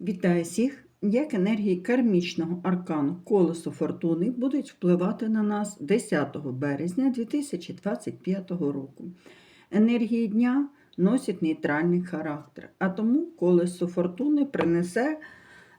Вітаю всіх! Як енергії кармічного аркану колесо фортуни будуть впливати на нас 10 березня 2025 року. Енергії дня носять нейтральний характер, а тому колесо фортуни принесе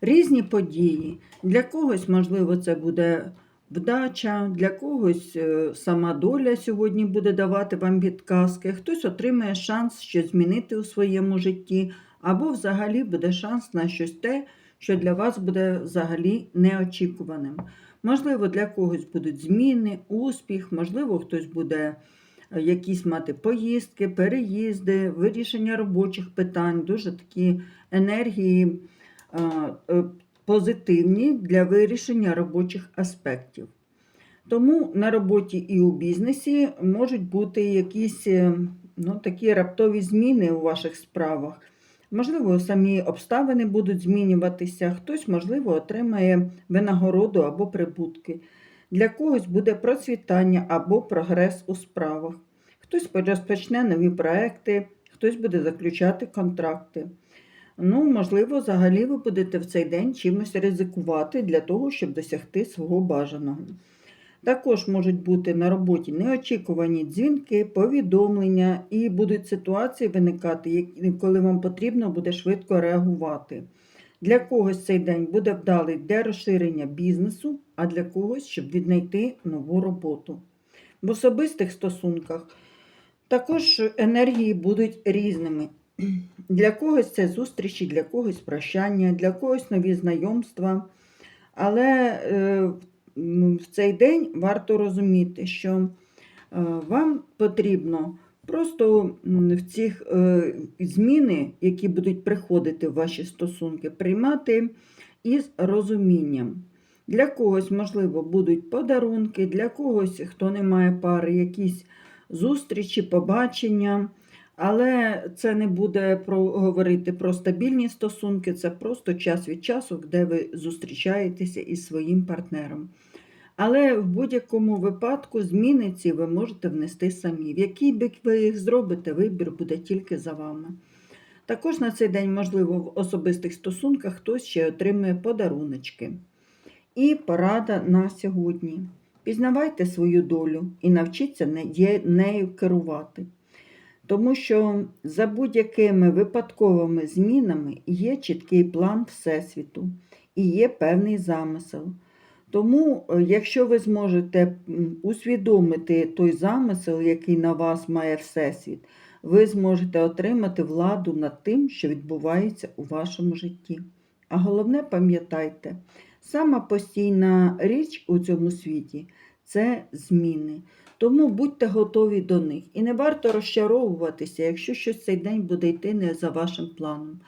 різні події. Для когось, можливо, це буде вдача, для когось е, сама доля сьогодні буде давати вам підказки, хтось отримає шанс щось змінити у своєму житті, або взагалі буде шанс на щось те, що для вас буде взагалі неочікуваним. Можливо, для когось будуть зміни, успіх, можливо, хтось буде е, якісь мати поїздки, переїзди, вирішення робочих питань, дуже такі енергії е, е, позитивні для вирішення робочих аспектів. Тому на роботі і у бізнесі можуть бути якісь ну, такі раптові зміни у ваших справах. Можливо, самі обставини будуть змінюватися, хтось, можливо, отримає винагороду або прибутки. Для когось буде процвітання або прогрес у справах. Хтось розпочне нові проекти, хтось буде заключати контракти. Ну, можливо, взагалі ви будете в цей день чимось ризикувати для того, щоб досягти свого бажаного. Також можуть бути на роботі неочікувані дзвінки, повідомлення, і будуть ситуації виникати, коли вам потрібно буде швидко реагувати. Для когось цей день буде вдалий для розширення бізнесу, а для когось, щоб віднайти нову роботу. В особистих стосунках також енергії будуть різними. Для когось це зустрічі, для когось прощання, для когось нові знайомства. Але е, в цей день варто розуміти, що е, вам потрібно просто в цих е, зміни, які будуть приходити в ваші стосунки, приймати із розумінням. Для когось, можливо, будуть подарунки, для когось, хто не має пари, якісь зустрічі, побачення. Але це не буде про, говорити про стабільні стосунки, це просто час від часу, де ви зустрічаєтеся із своїм партнером. Але в будь-якому випадку зміни ці ви можете внести самі. В який бік ви їх зробите, вибір буде тільки за вами. Також на цей день, можливо, в особистих стосунках хтось ще отримує подаруночки. І порада на сьогодні. Пізнавайте свою долю і навчіться нею керувати. Тому що за будь-якими випадковими змінами є чіткий план Всесвіту і є певний замисел. Тому, е, якщо ви зможете усвідомити той замисел, який на вас має Всесвіт, ви зможете отримати владу над тим, що відбувається у вашому житті. А головне, пам'ятайте, сама постійна річ у цьому світі це зміни. Тому будьте готові до них. І не варто розчаровуватися, якщо щось цей день буде йти не за вашим планом.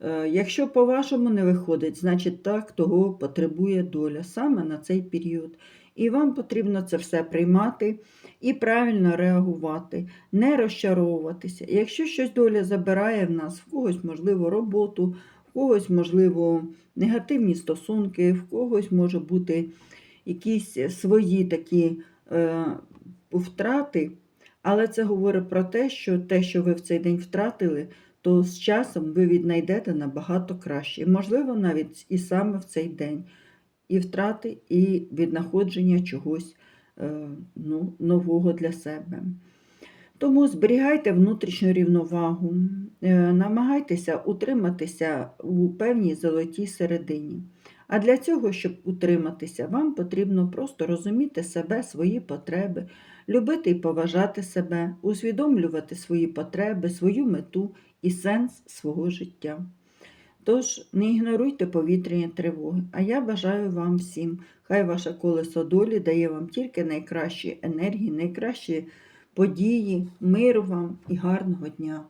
Е, Якщо по-вашому не виходить, значить так того потребує доля саме на цей період. І вам потрібно це все приймати і правильно реагувати, не розчаровуватися. Якщо щось доля забирає в нас, в когось, можливо, роботу, в когось, можливо, негативні стосунки, в когось може бути якісь свої такі е, втрати, але це говорить про те, що те, що ви в цей день втратили, то з часом ви віднайдете набагато краще. Можливо, навіть і саме в цей день. І втрати, і віднаходження чогось е, ну, нового для себе. Тому зберігайте внутрішню рівновагу, е, намагайтеся утриматися у певній золотій середині. А для цього, щоб утриматися, вам потрібно просто розуміти себе, свої потреби, любити і поважати себе, усвідомлювати свої потреби, свою мету і сенс свого життя. Тож не ігноруйте повітряні тривоги, а я бажаю вам всім, хай ваше колесо долі дає вам тільки найкращі енергії, найкращі події, миру вам і гарного дня!